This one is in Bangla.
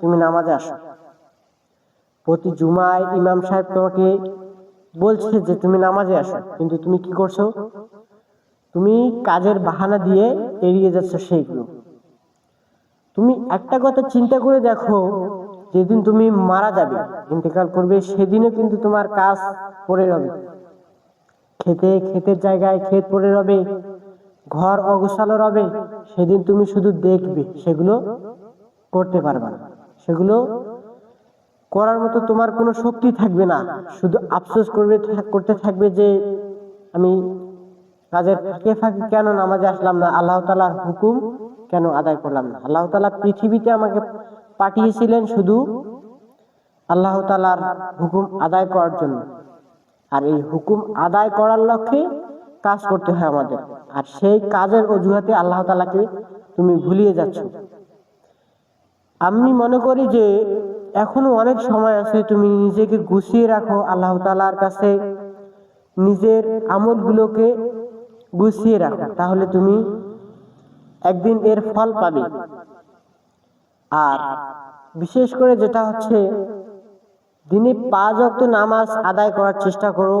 তুমি নামাজে আসো। প্রতি জুমায় ইমাম সাহেব তোমাকে বলছে যে তুমি নামাজে আসো, কিন্তু তুমি কি করছ? তুমি কাজের বাহানা দিয়ে এড়িয়ে যাচ্ছ সেইগুলো। তুমি একটা কথা চিন্তা করে দেখো, যেদিন তুমি মারা যাবে, ইন্তেকাল করবে, সেদিনও কিন্তু তোমার কাজ পড়ে রবে। খেতে ক্ষেতের জায়গায় ক্ষেত পড়ে রবে, ঘর অগোছালো রবে, সেদিন তুমি শুধু দেখবে, সেগুলো করতে পারবে না। সেগুলো করার মতো তোমার কোনো শক্তি থাকবে না। শুধু আফসোস করবে করতে থাকবে যে আমি কাজের ফাঁকে ফাঁকে কেন নামাজে আসলাম না? আল্লাহ তালার হুকুম কেন আদায় করলাম না? আল্লাহ তালা পৃথিবীতে আমাকে পাঠিয়েছিলেন শুধু আল্লাহ তালার হুকুম আদায় করার জন্য। আর এই হুকুম আদায় করার লক্ষ্যে কাজ করতে হয় আমাদের। আর সেই কাজের অজুহাতে আল্লাহ তালাকে তুমি ভুলিয়ে যাচ্ছ। আমি মনে করি যে এখনও অনেক সময় আছে তুমি নিজেকে গুছিয়ে রাখো আল্লাহ তালার কাছে, নিজের আমলগুলোকে গুছিয়ে রাখো, তাহলে তুমি একদিন এর ফল পাবে। আর বিশেষ করে যেটা হচ্ছে, দিনে পাঁচ অক্ত নামাজ আদায় করার চেষ্টা করো।